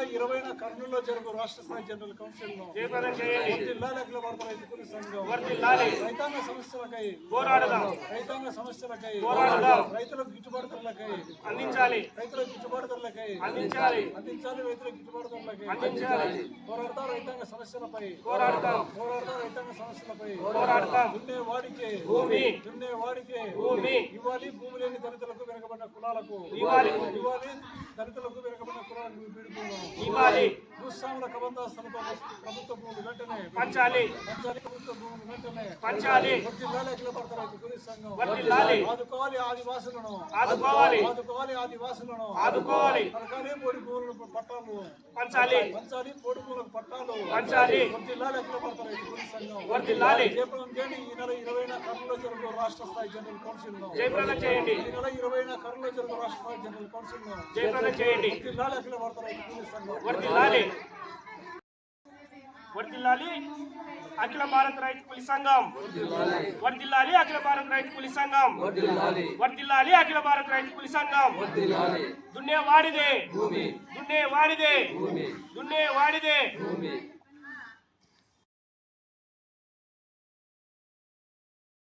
నెల ఇరవైన కర్నూలులో జరుగు రాష్ట్ర స్థాయి జనరల్ కౌన్సిల్ సంఘం రైతాంగ సమస్యలకై రైతాంగ సమస్యలకై. రైతులకు గిట్టుబాటు ధరలకై అందించాలి. రైతులకు గిట్టుబాటు ధరలకై అందించాలి. అందించాలి రైతులకు గిట్టుబాటు ధరలకై అందించాలి. పోరాడతాం రైతాంగ సమస్యలపై పోరాడతాం పోరాడతాం రైతాంగ సమస్యలపై పోరాడతాం దున్నే వాడికే భూమి. దున్నే వాడికే భూమి. ఇవ్వాలి భూమి లేని దళితులకు వెనకబడిన కులాలకు ఇవ్వాలి. ఇవ్వాలి దళితులకు బీడుకోవడం ఇవ్వాలి భూస్వాముల కబంధాస్తులతో ప్రభుత్వ భూములు వెంటనే పంచాలి. ప్రభుత్వ భూములు వెంటనే. పంచాలి. వర్ధిల్లాలి అఖిల భారత రైతు కూలీ సంఘం. ఆదుకోవాలి ఆదివాసులను. ఆదుకోవాలి. ఆదుకోవాలి ఆదివాసులను. ఆదుకోవాలి. పథకాలే పొడి భూములకు పట్టాలు. పంచాలి. పంచాలి పొడి భూములకు పట్టాలు. పంచాలి. వర్ధిల్లాలి అఖిల భారత రైతు కూలీ సంఘం. చేయండి ఈ నెల ఇరవైన కర్నూలు జరుగు రాష్ట్ర స్థాయి జనరల్ కౌన్సిల్లో జయప్రదం చేయండి. ఈ నెల ఇరవైన కర్నూలు జరుగు రాష్ట్ర స్థాయి జనరల్ కౌన్సిల్లో జయప్రదం చేయండి. జిల్లాల అఖిల భారత రైతు కూలీ సంఘం. వర్ధిల్లాలి అఖిల భారత రైతు పులి సంఘం. వర్ధిల్లాలి అఖిల భారత రైతు పులి సంఘం. వర్ధిల్లాలి అఖిల భారత రైతు పులి సంఘం. దున్నే వాడిదే. దున్నే వాడిదే. దున్నే వాడిదే.